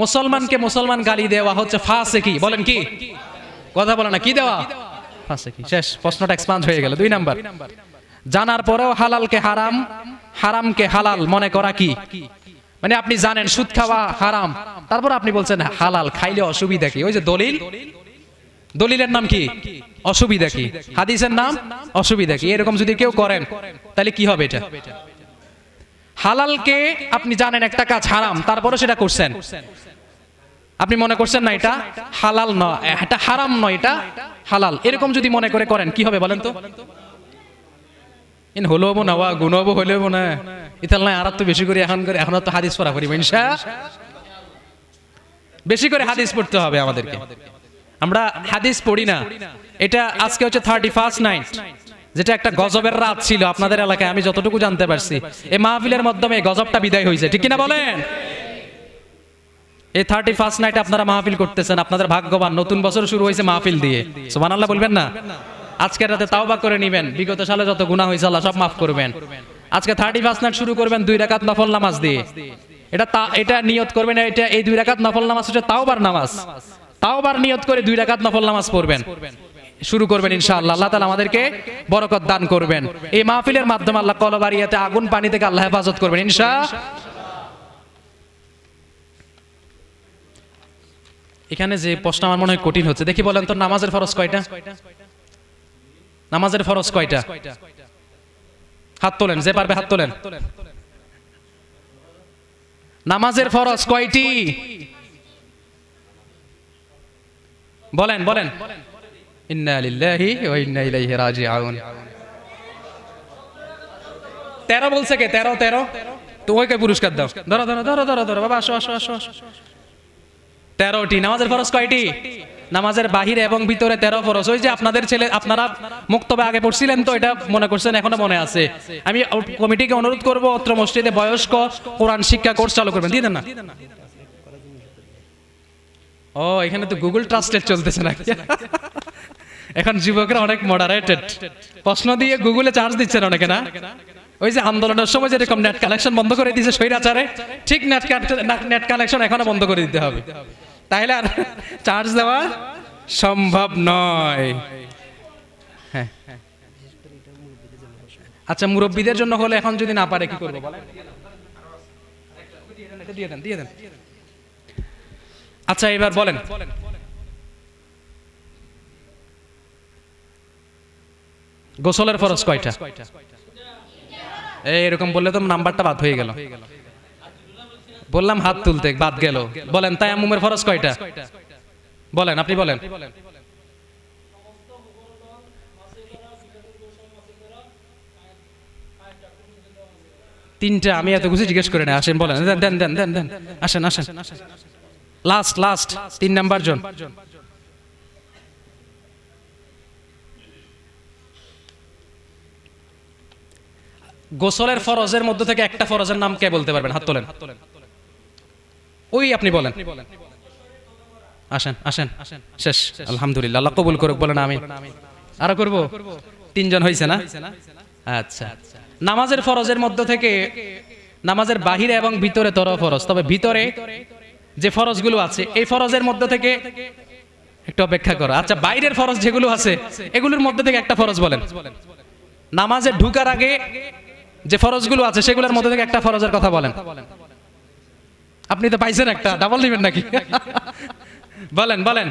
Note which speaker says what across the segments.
Speaker 1: মুসলমানকে মুসলমান গালি দেওয়া হচ্ছে ফাঁসে কি বলেন কি? কথা বলে না, কি দেওয়া? ফাঁসে কি শেষ, প্রশ্নটা এক্সপান্ড হয়ে গেল। দুই নাম্বার। জানার পরেও হালালকে হারাম, হারামকে হালাল মনে করা কি? মানে আপনি জানেন সুদ খাওয়া হারাম। তারপর আপনি বলছেন হালাল, খাইলে অসুবিধা কি? ওই যে দলিল। দলিলের নাম কি? অসুবিধা কি? হাদিসের নাম? অসুবিধা কি? এরকম যদি কেউ করেন, তাহলে কি হবে এটা? হালালকে আপনি জানেন একটা কাজ হারাম তারপরে সেটা করছেন। আপনি মনে করছেন না এটা হালাল নয় এটা হারাম নয়, এটা হালাল। এরকম যদি মনে করে করেন, কি হবে বলেন তো? ইন হলো না ওয়া গুণ হব হলে হব না। ইতাল নাই আর তো বেশি করে, এখন করে এখন তো হাদিস পড়া করি ইনশা বেশি করে হাদিস পড়তে হবে আমাদেরকে। আমরা হাদিস পড়ি না। এটা আজকে হচ্ছে থার্টি ফার্স্ট নাইট যেটা একটা গজবের রাত ছিল আপনাদের এলাকায়, আমি যতটুকু জানতে পারছি। এই মাহফিলের মাধ্যমে গজবটা বিদায় হয়েছে, ঠিক কিনা বলেন? এই থার্টি ফার্স্ট নাইট আপনারা মাহফিল করতেছেন, আপনাদের ভাগ্যবান, নতুন বছর শুরু হয়েছে মাহফিল দিয়ে। সোমান আল্লাহ বলবেন না? আজকের রাতে তাওবা করে নিবেন, বিগত সালে যত গুনাহ হয়েছে, আল্লাহ সব মাফ করবেন। আজকে থার্টি ফার্স্ট নাইট শুরু করবেন দুই রাকাত নফল নামাজ দিয়ে। এটা তা এটা নিয়ত করবেন, এটা এই দুই রাকাত নফল নামাজ হচ্ছে তাওবার নামাজ। তাওবার নিয়ত করে দুই রাকাত নফল নামাজ পড়বেন। শুরু করবেন ইনশাআল্লাহ। আল্লাহ তালা আমাদেরকে বরকত দান করবেন। এই মাহফিলের মাধ্যমে আল্লাহ কলবারিয়াতে আগুন পানি থেকে আল্লাহ হেফাজত করবেন। ইনশা এখানে যে প্রশ্ন আমার মনে হয় কঠিন হচ্ছে। দেখি বলেন তো নামাজের ফরজ কয়টা? নামাজের ফরজ কয়টা? হাত তোলেন যে পারবে হাত তোলেন। নামাজের ফরজ কয়টি? বলেন বলেন। তেরো বলছে কে? তেরো তেরো? তো ওইকে পুরস্কার দাও? ধরো ধরো ধরো ধরো ধরো, বাবা আসো আসো আসো। তেরোটি, নামাজের ফরজ কয়টি? নামাজের বাহিরে এবং ভিতরে তেরো ফরজ। ওই যে আপনাদের ছেলে, আপনারা মুক্তবে আগে পড়ছিলেন তো, এটা মনে করছেন, এখনও মনে আছে। আমি কমিটিকে অনুরোধ করব, অত্র মসজিদে বয়স্ক কোরআন শিক্ষা কোর্স চালু করবেন। দিয়ে দেন না। ও, এখানে তো গুগল ট্রান্সলেট চলতেছে না এখন যুবকরা অনেক মডারেটেড প্রশ্ন দিয়ে গুগলে চার্জ দিচ্ছেন অনেকে, না? ওই যে আন্দোলনের সময় যেরকম নেট কালেকশন বন্ধ করে দিয়েছে স্বৈরাচারে, ঠিক নেট নেট কালেকশন এখনও বন্ধ করে দিতে হবে। তাহলে আর চার্জ দেওয়া সম্ভব নয়। হ্যাঁ। আচ্ছা মুরব্বীদের জন্য হলে এখন যদি না পারে কি করব, বলেন। দিয়ে দেন দিয়ে দেন। আচ্ছা এবার বলেন। গোসলের ফরজ কয়টা? এই এরকম বললে তো নাম্বারটা বাদ হয়ে গেল। বললাম হাত তুলতে বাদ গেল। বলেন তাই আম্মুমের ফরজ কয়টা? বলেন আপনি বলেন। তিনটা আমি এত কিছু জিজ্ঞেস করে না। আসেন বলেন। দেন দেন দেন দেন দেন। আসেন আসেন। লাস্ট লাস্ট তিন নাম্বার জন। গোসলের ফরজের মধ্যে থেকে একটা ফরজের নাম কে বলতে পারবেন? হাত তোলেন। ওই আপনি বলেন। আসেন আসেন। শেষ। আলহামদুলিল্লাহ, আল্লাহ কবুল করুক, বলেন আমি আরও করব? তিনজন হয়েছে না? আচ্ছা। নামাজের ফরজের মধ্যে থেকে নামাজের বাহিরে এবং ভিতরে তর ফরজ। তবে ভিতরে যে ফরজগুলো আছে, এই ফরজের মধ্যে থেকে একটু অপেক্ষা করো। আচ্ছা বাইরের ফরজ যেগুলো আছে, এগুলোর মধ্যে থেকে একটা ফরজ বলেন। নামাজে ঢুকার আগে যে ফরজগুলো আছে, সেগুলোর মধ্যে থেকে একটা ফরজের কথা বলেন। আপনি তো পাইছেন একটা ডাবল নেবেন নাকি? বলেন বলেন।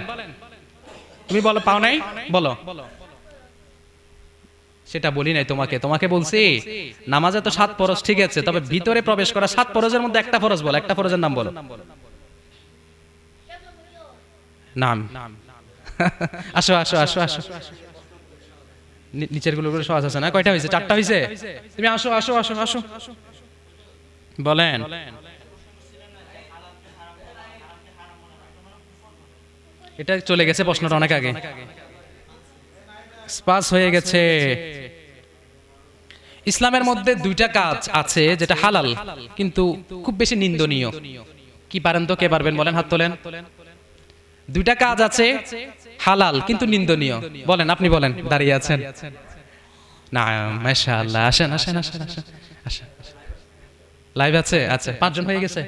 Speaker 1: তুমি বলো, পাও নাই? বলো। সেটা বলি নাই তোমাকে। তোমাকে বলছি, নামাজে তো সাত ফরজ ঠিক আছে, তবে ভিতরে প্রবেশ করা সাত ফরজের মধ্যে একটা ফরজ বলো, একটা ফরজের নাম বলো। নাম। আসো আসো আসো আসো। নিচেরগুলো সহজ আছে না? কয়টা হয়েছে চারটা হয়েছে তুমি আসো আসো আসো আসো। বলেন। এটা চলে গেছে প্রশ্নটা অনেক আগে। স্পাস হয়ে গেছে। ইসলামের মধ্যে দুইটা কাজ আছে যেটা হালাল, কিন্তু খুব বেশি নিন্দনীয়। কি পারেন তো? কে পারবেন বলেন? হাত তোলেন। দুইটা কাজ আছে, হালাল, কিন্তু নিন্দনীয়। বলেন, আপনি বলেন, দাঁড়িয়ে আছেন? না, মাশাআল্লাহ, আসেন আসেন আসেন আসেন আসেন। লাইভ আছে? আচ্ছা পাঁচজন হয়ে গেছে?